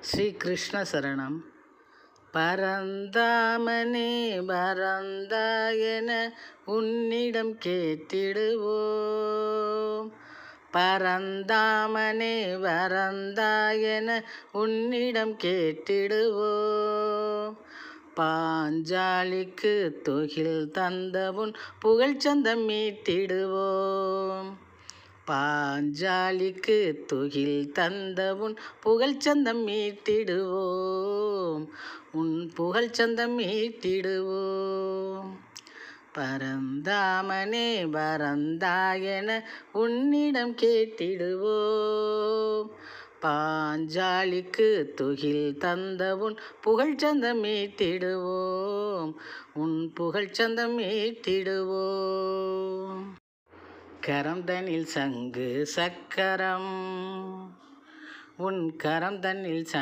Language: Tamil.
ஸ்ரீ கிருஷ்ண சரணம் பரந்தாமனே பரந்தாயன உன்னிடம் கேட்டிடுவோம். பரந்தாமனே பரந்தாயன உன்னிடம் கேட்டிடுவோம். பாஞ்சாலிக்கு தொகில் தந்தவுன் புகழ்ச்சந்தம் மீட்டிடுவோம். பாஞ்சாலிக்கு துகில் தந்த உன் புகழ்ச்சந்தம் மீட்டிடுவோம். உன் புகழ்ச்சந்தம் மீட்டிடுவோம். பரந்தாமனே பரந்தாயன உன்னிடம் கேட்டிடுவோம். பாஞ்சாலிக்கு துகில் தந்த உன் புகழ்ச்சந்தம் மீட்டிடுவோம். உன் புகழ்ச்சந்தம் மீட்டிடுவோம். கரம் தனில் சங்கு சக்கரம். உன் கரம் தன்னில் சங்கு